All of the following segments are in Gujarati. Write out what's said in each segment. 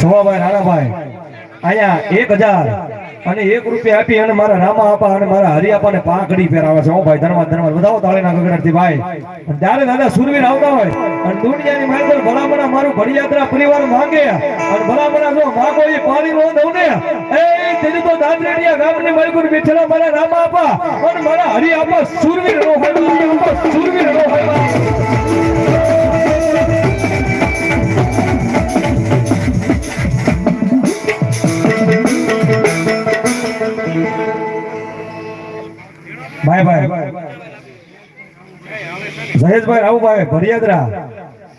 સુવાભાઈ રાણાભાઈ, અહીંયા એક હજાર અને એક રૂપિયા આપી અને મારા રામા આપા અને મારા હરિયાપાને પાંખડી પહેરાવે છે. ભાઈ, ધનવાદ ધનવાદ. વધાવો તાળીના ગગડથી ભાઈ. ત્યારે દાદા સુરવીર આવતા હોય, અને દુનિયાની માહિતી ભલામણા મારું ભડિયાત્રા પરિવાર માંગે, અને ભલામણા જો માગો એ પાણી નો દઉં ને, એ તેની તો દાદરેડિયા ગામની મલકુર બેઠેલા મારા રામા આપા અને મારા હરિયાપા સુરવીર નો હોય, સુરવીર નો હોય. ભાઈ ભાઈ. જયેશભાઈ રાવુભાઈ ભરિયાદરા.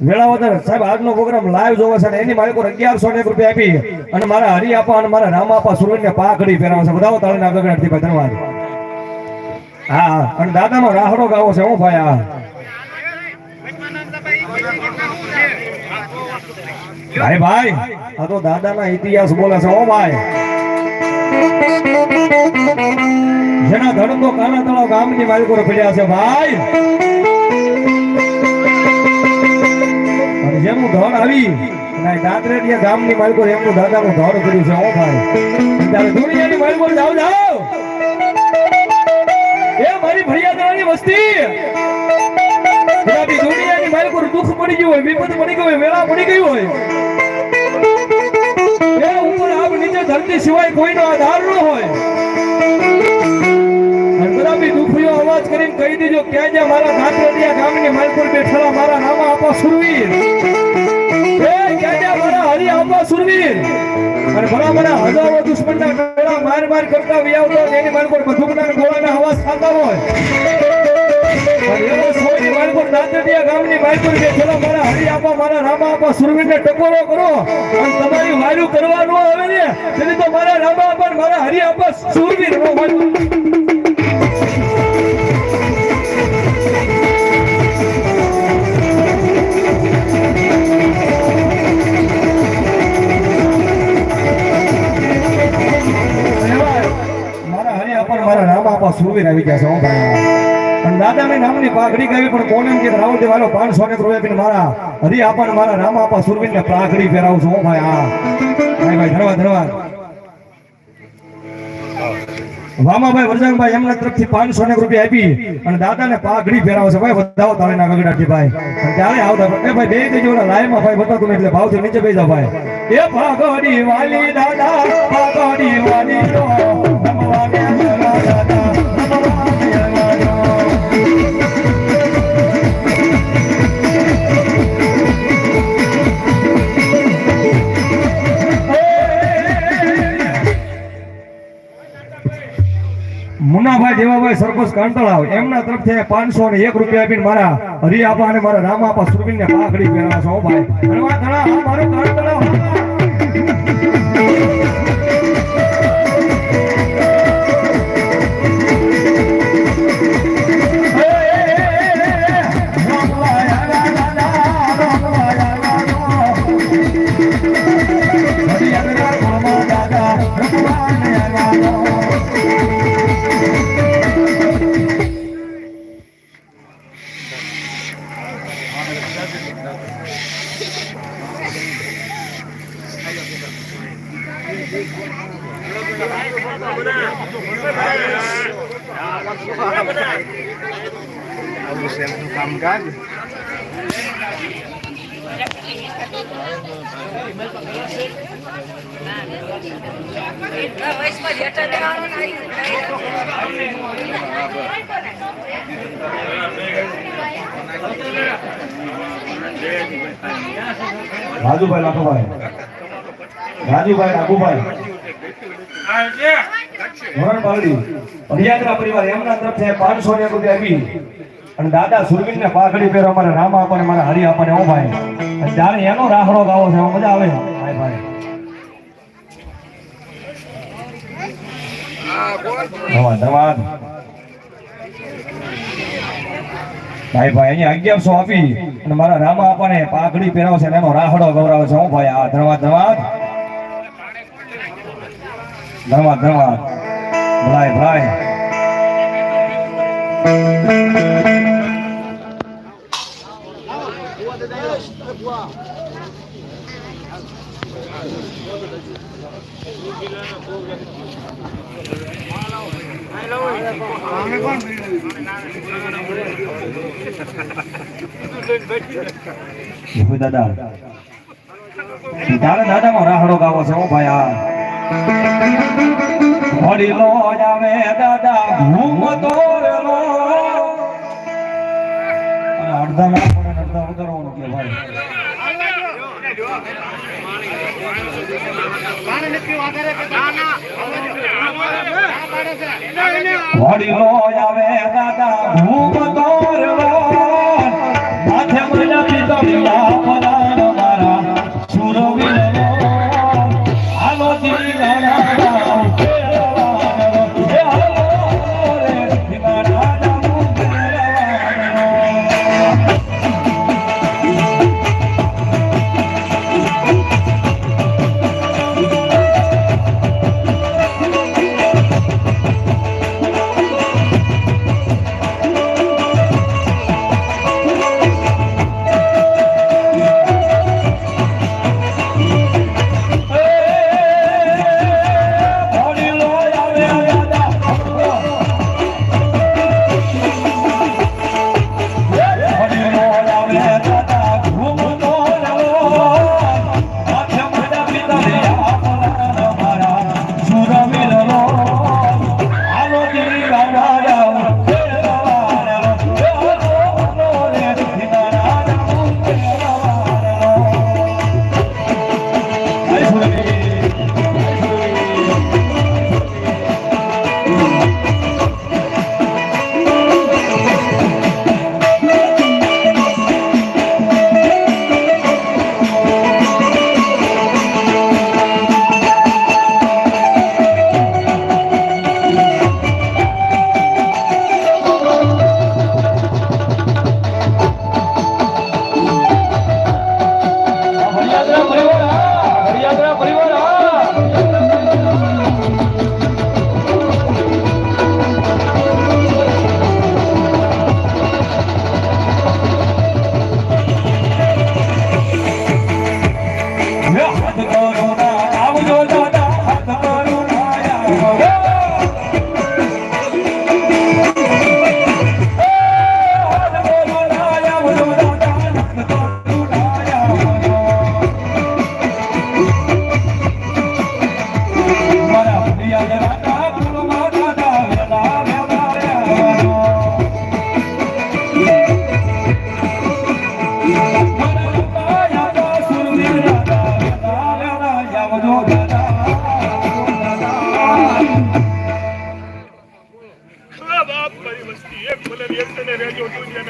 વેળાવદર, સાહેબ, આજનો પ્રોગ્રામ લાઈવ જોવે છે એની માલિકો અગિયારસો એક રૂપિયા આપી અને મારા હરી આપા અને મારા રામ આપા સુરવીર ને પાઘડી પહેરાવે છે. બધાઓ તાળીના ગગડાથી ભાઈ, ધન્યવાદ. હા અને દાદાનો રાહડો ગાવો છે, હું ભાઈ, હા. ભાઈ ભાઈ, આ તો દાદાના ઇતિહાસ બોલે છે ઓ ભાઈ. જેના ધડકો કાના તળાવ ગામની માલિકો પડ્યા છે ભાઈ. અને જેનું ધડ આવી, અને દાદરેડિયા ગામની માલિકો એમનું દાદાનું ધડ કર્યું છે, હો ભાઈ. ત્યારે દુનિયાની માલિકો જાવ જાવ એ મારી ભડિયાદાની વસ્તી. દુનિયાની માલિકો દુઃખ પડી ગયું હોય વિપત પડી ગયું હોય, વેળા પડી ગયું હોય. ધરતી સિવાય કોઈનો આધાર ન હોય. અવાજ કરીને કહી દેજો ક્યાં જ્યાં મારા ધાતરડિયા ગામની માલપુર બેઠેલા મારા રામા આપા સુરવીર. ટકોરો કરો. અને તમારી વાયુ કરવાનું આવે ને તો મારા રામા પણ મારા હરિ આપા સુરવીર. પાઘડી એમના તરફથી પાંચસો ને રૂપિયા આપી અને દાદાને પાઘડી ફેરાવશે ભાઈ ભાઈ તારે ના ગગડાથી, ભાઈ. ત્યારે આવતા? એ ભાઈ, બે દેજો લાઈવમાં ભાઈ બતાતું એટલે ભાવથી નીચે જાઓ, ભાઈ. એ પાઘડી વાલી દાદા, પાઘડી વાલી સરપંચ કાંતળાવ એમના તરફથી પાંચસો ને એક રૂપિયા આપીને મારા હરી આપા અને મારા રામ આપા સુરવીન ને પાઘડી પહેરાવો છો ભાઈ. ધન્યવાદ ઘણા, આ મારો કાંતળાવ આવું સેલ્ફનું કામકાજ વયસમાં જતા રહેવાનું નહીં. રાજુભાઈ લાખુભાઈ. રાજુભાઈ લાખુભાઈ પાલડી. અભિયાત્રા પરિવાર એમના તરફથી પાંચસો ને રૂપિયા આપી. અને દાદા સુરવીર ને પાઘડી પહેરો મારા રામા આપણને મારે હરિ આપણને ઓ ભાઈ. જાણે એનો રાહડો ગાવો છે મજા આવે. ભાઈ ભાઈ. ધન્યવાદ ભાઈ ભાઈ, અહીંયા અગિયારસો આપી. અને મારા રામા આપણને પાઘડી પહેરાવશે એનો રાહડો ગૌરાવે છે, હું ભાઈ. આ ધન્યવાદ ધન્યવાદ ધન્યવાદ ધન્યવાદ ભાઈ ભલાય. ભીખુ દાદા તારા દાદામાં રાહડો ગાવો છે હો ભાઈ આ વડીલો જાવે દાદા ઘૂમ દોરેલો અડધા ના પડે ભૂપ દોરલો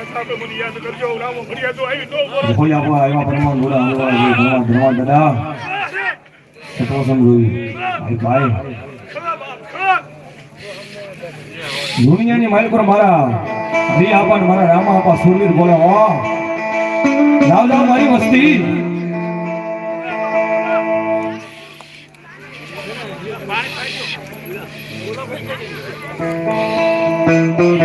રહેજો દુનિયાના સામે મને યાદ કરજો રામો ફરિયાદો આવી તો ખા બાપ ખા દુનિયાની માલિક મારા હરી આપા મારા રામા આપા સુરવીર બોલે હો જાવ જાવ મારી વસ્તી એ છોકરા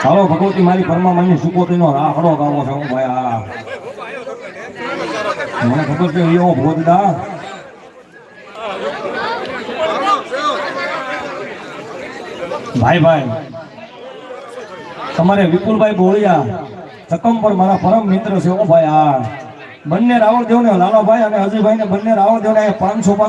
ચાલો ભગવતી મારી ઘરમાં મને સુકોતી નો રાખડો ગાવો છે ભાઈ. આ મને ખબર છે એવો ભોજદા ભાઈ ભાઈ, તમારે વિપુલભાઈ બોળિયા તકમ પર મારા પરમ મિત્ર છે હું ભાઈ આ. બંને રાવળ દેવ ને લાલાભાઈ અને અજયભાઈ ને બંને રાવળ દેવ ને પાંચસો પાંચ